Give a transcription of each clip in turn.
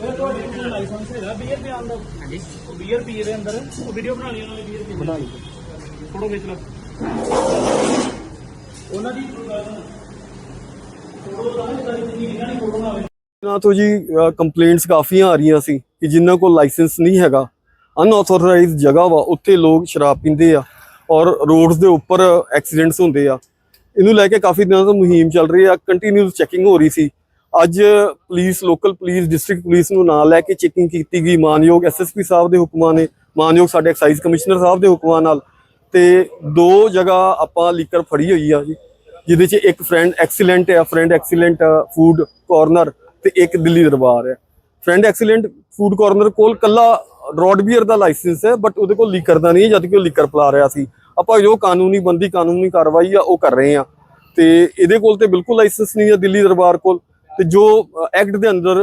ਇਹ ਤੁਹਾਡੇ ਕੋਲ ਲਾਇਸੈਂਸ ਹੈਗਾ ਬੀਅਰ ਦੇ। ਅੰਦਰ ਹਾਂਜੀ। ਉਹ ਬੀਅਰ ਪੀ ਦੇ ਅੰਦਰ। ਉਹ ਵੀਡੀਓ ਬਣਾ ਲਈ ਉਹਨਾਂ ਨੇ ਬੀਅਰ ਪੀ ਬਣਾ ਲਈ ਫੋਟੋ ਖਿੱਚ ਲਓ। ਉਹਨਾਂ ਦੀ ਫੋਟੋ ਤਾਂ ਨਹੀਂ ਕਰੀ ਜਿੰਨੀ ਇਹਨਾਂ ਦੀ ਫੋਟੋ ਨਾ ਆਵੇ ਇਹਨਾਂ ਤੋਂ ਜੀ ਕੰਪਲੇਂਟਸ ਕਾਫੀਆਂ ਆ ਰਹੀਆਂ ਸੀ ਕਿ ਜਿਨ੍ਹਾਂ ਕੋਲ ਲਾਇਸੈਂਸ ਨਹੀਂ ਹੈਗਾ ਅਨਆਥੋਰਾਈਜ਼ਡ ਜਗ੍ਹਾ ਵਾ ਉੱਥੇ ਲੋਕ ਸ਼ਰਾਬ ਪੀਂਦੇ ਆ ਔਰ ਰੋਡਸ ਦੇ ਉੱਪਰ ਐਕਸੀਡੈਂਟਸ ਹੁੰਦੇ ਆ। ਇਹਨੂੰ ਲੈ ਕੇ ਕਾਫੀ ਦਿਨਾਂ ਤੋਂ ਮੁਹਿੰਮ ਚੱਲ ਰਹੀ ਆ ਕੰਟੀਨਿਊਸ ਚੈਕਿੰਗ ਹੋ ਰਹੀ ਸੀ। ਅੱਜ police local police district police ਨੂੰ ਨਾਲ ਲੈ ਕੇ ਚੈਕਿੰਗ ਕੀਤੀ ਗਈ। ਮਾਨਯੋਗ ਐਸਐਸਪੀ ਸਾਹਿਬ ਦੇ ਹੁਕਮਾਂ ਨੇ, ਮਾਨਯੋਗ ਸਾਡੇ ਐਕਸਾਈਜ਼ ਕਮਿਸ਼ਨਰ ਸਾਹਿਬ ਦੇ ਹੁਕਮਾਂ ਨਾਲ ਤੇ ਦੋ ਜਗ੍ਹਾ ਆਪਾਂ ਲੀਕਰ ਫੜੀ ਹੋਈ ਆ ਜੀ, ਜਿਹਦੇ 'ਚ ਇੱਕ ਫਰੈਂਡ ਐਕਸੀਲੈਂਟ ਹੈ ਫਰੈਂਡ ਐਕਸੀਲੈਂਟ ਫੂਡ ਕਾਰਨਰ ਤੇ ਇੱਕ ਦਿੱਲੀ ਦਰਬਾਰ ਹੈ ਫਰੈਂਡ ਐਕਸੀਲੈਂਟ ਫੂਡ ਕਾਰਨਰ ਕੋਲ ਕੱਲਾ ਰੋਡ ਬੀਅਰ ਦਾ ਲਾਇਸੈਂਸ ਹੈ ਬਟ ਉਹਦੇ ਕੋਲ ਲੀਕਰ ਦਾ ਨਹੀਂ ਹੈ, ਜਦ ਕਿ ਉਹ ਲੀਕਰ ਪਲਾ ਰਿਹਾ ਸੀ। ਆਪਾਂ ਜੋ ਕਾਨੂੰਨੀ ਬੰਦੀ, ਕਾਨੂੰਨੀ ਕਾਰਵਾਈ ਆ, ਉਹ ਕਰ ਰਹੇ ਆ। ਤੇ ਇਹਦੇ ਕੋਲ ਤੇ ਬਿਲਕੁਲ ਲਾਇਸੈਂਸ ਨਹੀਂ ਹੈ ਦਿੱਲੀ ਦਰਬਾਰ ਕੋਲ। ਤੇ ਜੋ ਐਕਟ ਦੇ ਅੰਦਰ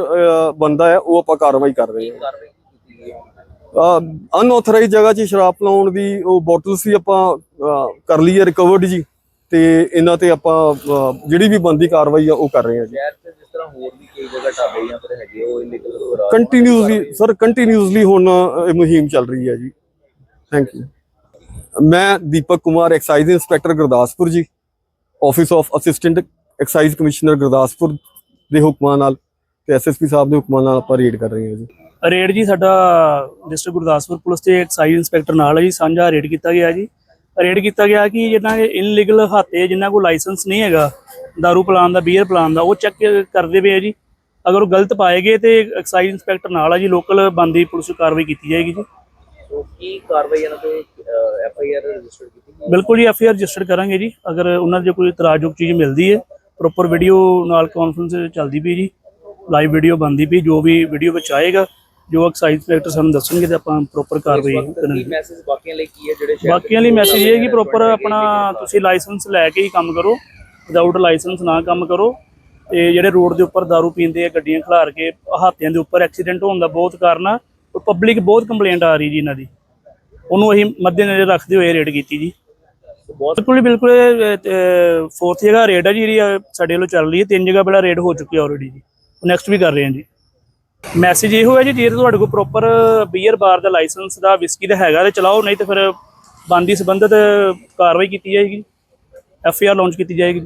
ਬੰਦਾ ਹੈ ਉਹ ਆਪਾਂ ਕਾਰਵਾਈ ਕਰ ਰਹੇ ਹਾਂ। ਅਨਆਥੋਰਾਈਜ਼ ਜਗ੍ਹਾ 'ਚ ਸ਼ਰਾਬ ਪਲਾਉਣ ਦੀ ਉਹ ਬੋਟਲ ਸੀ ਆਪਾਂ ਕਰ ਲਈ ਹੈ ਰਿਕਵਰਡ ਜੀ। ਤੇ ਇਹਨਾਂ ਤੇ ਆਪਾਂ ਜਿਹੜੀ ਵੀ ਬੰਦੀ ਕਾਰਵਾਈ ਆ ਉਹ ਕਰ ਰਹੇ ਹਾਂ ਜੀ। ਸ਼ਹਿਰ 'ਚ ਜਿਸ ਤਰ੍ਹਾਂ ਹੋਰ ਵੀ ਕਈ ਜਗ੍ਹਾ ਢਾਬੇ ਜਾਂ ਫਿਰ ਹੈਗੇ ਉਹ ਇਲੀਗਲ ਖੁਰਾਕ ਕੰਟੀਨਿਊਸਲੀ ਸਰ ਕੰਟੀਨਿਊਸਲੀ ਹੁਣ ਇਹ ਮੁਹਿੰਮ ਚੱਲ ਰਹੀ ਹੈ ਜੀ। ਥੈਂਕ ਯੂ ਮੈਂ ਦੀਪਕ ਕੁਮਾਰ ਐਕਸਾਈਜ਼ ਇੰਸਪੈਕਟਰ ਗੁਰਦਾਸਪੁਰ ਜੀ। Office of assistant excise commissioner Gurdaspur ਦੇ ਹੁਕਮਾਂ ਨਾਲ ਤੇ ਐਸਐਸਪੀ ਸਾਹਿਬ ਦੇ ਹੁਕਮਾਂ ਨਾਲ ਆਪਾਂ ਰੇਡ ਕਰ ਰਹੇ ਹਾਂ ਜੀ। ਰੇਡ ਜੀ ਸਾਡਾ ਡਿਸਟ੍ਰਿਕਟ ਗੁਰਦਾਸਪੁਰ ਪੁਲਿਸ ਤੇ ਐਕਸਾਈਜ਼ ਇੰਸਪੈਕਟਰ ਨਾਲ ਹੈ ਜੀ ਸਾਂਝਾ ਰੇਡ ਕੀਤਾ ਗਿਆ ਜੀ। ਰੇਡ ਕੀਤਾ ਗਿਆ ਕਿ ਜਿਨ੍ਹਾਂ ਦੇ ਇਨਲੀਗਲ ਹਾਤੇ ਜਿਨ੍ਹਾਂ ਕੋਲ ਲਾਇਸੈਂਸ ਨਹੀਂ ਹੈਗਾ दारू ਪਲਾਨ ਦਾ ਬੀਅਰ ਪਲਾਨ ਦਾ ਉਹ ਚੈੱਕ ਕਰਦੇ ਪਏ ਆ ਜੀ। ਅਗਰ ਉਹ ਗਲਤ ਪਾਏਗੇ ਤੇ ਐਕਸਾਈਜ਼ ਇੰਸਪੈਕਟਰ ਨਾਲ ਆ ਜੀ ਲੋਕਲ ਬੰਦੀ ਪੁਲਿਸ ਕਾਰਵਾਈ ਕੀਤੀ ਜਾਏਗੀ ਜੀ। ਕੀ ਕਾਰਵਾਈ ਇਹਨਾਂ ਤੇ ਐਫ ਆਈ ਆਰ ਰਜਿਸਟਰ ਕੀਤੀ? ਬਿਲਕੁਲ ਜੀ ਐਫ ਆਈ ਆਰ ਰਜਿਸਟਰ ਕਰਾਂਗੇ ਜੀ। ਅਗਰ ਉਹਨਾਂ ਦੇ ਕੋਈ ਇਤਰਾਜ਼ਯੋਗ ਚੀਜ਼ ਮਿਲਦੀ ਹੈ ਪ੍ਰੋਪਰ ਵੀਡੀਓ ਨਾਲ ਕਾਨਫਰੰਸ ਚੱਲਦੀ ਪਈ ਜੀ ਲਾਈਵ ਵੀਡੀਓ ਬਣਦੀ ਪਈ ਜੋ ਵੀ ਵੀਡੀਓ ਵਿੱਚ ਆਏਗਾ ਜੋ ਐਕਸਾਈਜ਼ ਇੰਸਪੈਕਟਰ ਸਾਨੂੰ ਦੱਸਣਗੇ ਤੇ ਆਪਾਂ ਪ੍ਰੋਪਰ ਕਾਰਵਾਈ ਕਰਾਂਗੇ। ਮੈਸੇਜ ਬਾਕੀਆਂ ਲਈ ਕੀ ਹੈ ਜਿਹੜੇ ਬਾਕੀਆਂ ਲਈ ਮੈਸੇਜ ਇਹ ਹੈ ਕਿ ਪ੍ਰੋਪਰ ਆਪਣਾ ਤੁਸੀਂ ਲਾਇਸੈਂਸ ਲੈ ਕੇ ਹੀ ਕੰਮ ਕਰੋ ਵਿਦਆਊਟ ਲਾਇਸੈਂਸ ਨਾ ਕੰਮ ਕਰੋ ਤੇ ਜਿਹੜੇ ਰੋਡ ਦੇ ਉੱਪਰ दारू ਪੀਂਦੇ ਆ ਗੱਡੀਆਂ ਖਿਲਾਰ ਕੇ ਹਾਤਿਆਂ ਦੇ ਉੱਪਰ ਐਕਸੀਡੈਂਟ ਹੋਣ ਦਾ ਬਹੁਤ ਕਾਰਨ ਆ ਪਬਲਿਕ ਬਹੁਤ ਕੰਪਲੇਂਟ ਆ ਰਹੀ ਜੀ ਇਹਨਾਂ ਦੀ। ਉਹਨੂੰ ਅਸੀਂ ਮੱਦੇਨਜ਼ਰ ਰੱਖਦੇ ਹੋਏ ਰੇਡ ਕੀਤੀ ਜੀ। ਬਹੁਤ ਬਿਲਕੁਲ ਹੀ ਬਿਲਕੁਲ ਫੋਰਥ ਜਗ੍ਹਾ ਰੇਡ ਆ ਜੀ ਜਿਹੜੀ ਸਾਡੇ ਵੱਲੋਂ ਚੱਲ ਰਹੀ ਹੈ, ਤਿੰਨ ਜਗ੍ਹਾ ਪਹਿਲਾਂ ਰੇਡ ਹੋ ਚੁੱਕੀ ਆਲਰੇਡੀ ਜੀ। ਨੈਕਸਟ ਵੀ ਕਰ ਰਹੇ ਹਾਂ ਜੀ। ਮੈਸੇਜ ਇਹੋ ਹੈ ਜੀ, ਜੇ ਤੁਹਾਡੇ ਕੋਲ ਪ੍ਰੋਪਰ ਬੀਅਰ ਬਾਰ ਦਾ ਲਾਇਸੈਂਸ ਦਾ ਵਿਸਕੀ ਦਾ ਹੈਗਾ ਤੇ ਚਲਾਓ, ਨਹੀਂ ਤੇ ਫਿਰ ਬੰਦੀ ਸੰਬੰਧਿਤ ਕਾਰਵਾਈ ਕੀਤੀ ਜਾਏਗੀ ਐਫ ਆਈ ਆਰ ਲਾਂਚ ਕੀਤੀ ਜਾਏਗੀ